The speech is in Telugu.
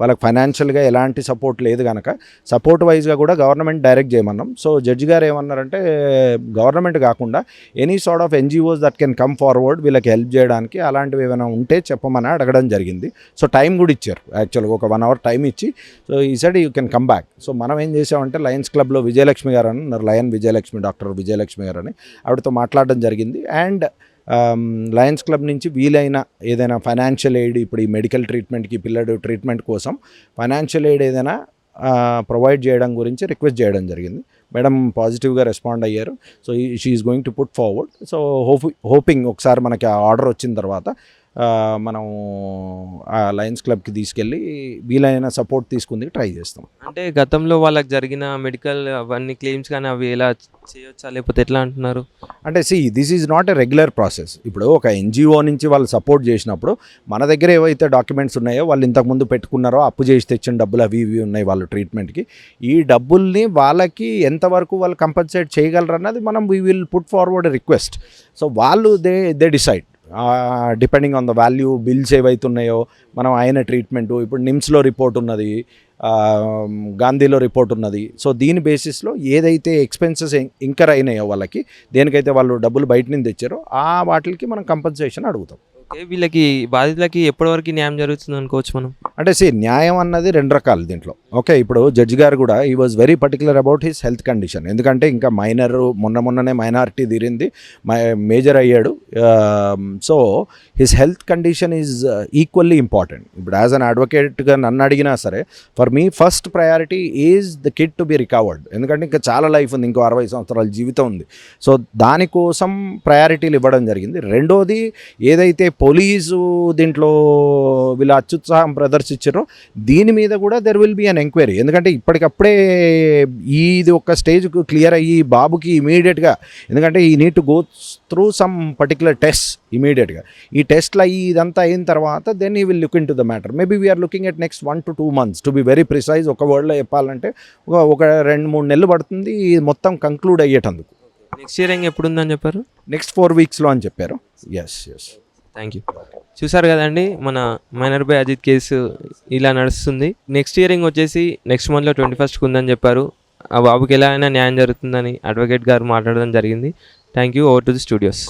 వాళ్ళకి ఫైనాన్షియల్గా ఎలాంటి సపోర్ట్ లేదు కనుక సపోర్ట్ వైజ్గా కూడా గవర్నమెంట్ డైరెక్ట్ చేయమన్నాం. సో జడ్జి గారు ఏమన్నారంటే గవర్నమెంట్ కాకుండా any sort of NGOs that can come forward వీళ్ళకి హెల్ప్ చేయడానికి అలాంటివి ఏమైనా ఉంటే చెప్పమని అడగడం జరిగింది. సో టైం కూడా ఇచ్చారు. యాక్చువల్గా ఒక వన్ అవర్ టైం ఇచ్చి సో ఈ side you can come back so మనం ఏం చేసామంటే లయన్స్ క్లబ్లో విజయలక్ష్మి గారు అని లయన్ విజయలక్ష్మి డాక్టర్ విజయలక్ష్మి గారు అని. ఆవిడతో మాట్లాడడం జరిగింది. అండ్ లయన్స్ క్లబ్ నుంచి వీలైన ఏదైనా ఫైనాన్షియల్ ఎయిడ్ ఇప్పుడు ఈ మెడికల్ ట్రీట్మెంట్కి పిల్లడు ట్రీట్మెంట్ కోసం ఫైనాన్షియల్ ఎయిడ్ ఏదైనా ప్రొవైడ్ చేయడం గురించి రిక్వెస్ట్ చేయడం జరిగింది. మేడం పాజిటివ్గా రెస్పాండ్ అయ్యారు. So she's going to put forward so hope hoping ఒకసారి మనకి ఆ ఆర్డర్ వచ్చిన తర్వాత మనం ఆ లయన్స్ క్లబ్కి తీసుకెళ్ళి వీలైన సపోర్ట్ తీసుకుంది ట్రై చేస్తాం. అంటే గతంలో వాళ్ళకి జరిగిన మెడికల్ అవన్నీ క్లెయిమ్స్ కానీ అవి ఎలా చేయొచ్చా? లేకపోతే ఎట్లా అంటున్నారు? అంటే see this is not a regular process ఇప్పుడు ఒక ఎన్జిఓ నుంచి వాళ్ళు సపోర్ట్ చేసినప్పుడు మన దగ్గర ఏవైతే డాక్యుమెంట్స్ ఉన్నాయో వాళ్ళు ఇంతకుముందు పెట్టుకున్నారో అప్పు చేసి తెచ్చిన డబ్బులు అవి ఇవి ఉన్నాయి వాళ్ళు ట్రీట్మెంట్కి ఈ డబ్బుల్ని వాళ్ళకి ఎంతవరకు వాళ్ళు కంపన్సేట్ చేయగలరు అన్నది మనం we will put forward request so వాళ్ళు they they decide depending on the value bills ఏవైతే ఉన్నాయో మనం అయిన ట్రీట్మెంట్ ఇప్పుడు నిమ్స్లో రిపోర్ట్ ఉన్నది గాంధీలో రిపోర్ట్ ఉన్నది. సో దీని బేసిస్లో ఏదైతే ఎక్స్పెన్సెస్ ఇంకర్ అయినాయో వాళ్ళకి దేనికైతే వాళ్ళు డబ్బులు బయట నుంచి తెచ్చారో ఆ వాటికి మనం కంపన్సేషన్ అడుగుతాం. ఓకే వీళ్ళకి బాధితులకి ఎప్పటివరకు న్యాయం జరుగుతుంది అనుకోవచ్చు మనం? అంటే సి న్యాయం అన్నది రెండు రకాలు దీంట్లో. ఓకే ఇప్పుడు జడ్జి గారు కూడా he was very particular about his health condition ఎందుకంటే ఇంకా మైనర్ మొన్న మొన్ననే మైనారిటీ తీరింది. మేజర్ అయ్యాడు. So his health condition is equally important ఇప్పుడు యాజ్ అన్ అడ్వకేట్గా నన్ను అడిగినా సరే for me first priority is the kid to be recovered ఎందుకంటే ఇంకా చాలా లైఫ్ ఉంది ఇంకో అరవై సంవత్సరాల జీవితం ఉంది. సో దానికోసం ప్రయారిటీలు ఇవ్వడం జరిగింది. రెండోది ఏదైతే పోలీసు దీంట్లో వీళ్ళు అత్యుత్సాహం ప్రదర్శించారో దీని మీద కూడా there will be an enquiry ఎందుకంటే ఇప్పటికప్పుడే ఇది ఒక స్టేజ్ క్లియర్ అయ్యి బాబుకి ఇమీడియట్గా ఎందుకంటే he need go through some particular test ఇమీడియట్గా ఈ టెస్ట్లు అయ్యి ఇదంతా అయిన తర్వాత then he will look into the matter maybe we are looking at next one to two months to be very precise ఒక వర్డ్లో చెప్పాలంటే ఒక ఒక రెండు మూడు నెలలు పడుతుంది. ఇది మొత్తం కంక్లూడ్ అయ్యేటందుకు. నెక్స్ట్ ఇయర్ ఎప్పుడు ఉందని చెప్పారు? నెక్స్ట్ ఫోర్ వీక్స్లో అని చెప్పారు. ఎస్ ఎస్ థ్యాంక్ యూ చూసారు కదండి మన మైనర్ బై అజిత్ కేసు ఇలా నడుస్తుంది. నెక్స్ట్ ఇయరింగ్ వచ్చేసి నెక్స్ట్ మంత్లో ట్వంటీ ఫస్ట్కి ఉందని చెప్పారు. ఆ బాబుకి ఎలా అయినా న్యాయం జరుగుతుందని అడ్వకేట్ గారు మాట్లాడడం జరిగింది. Thank you over to the studios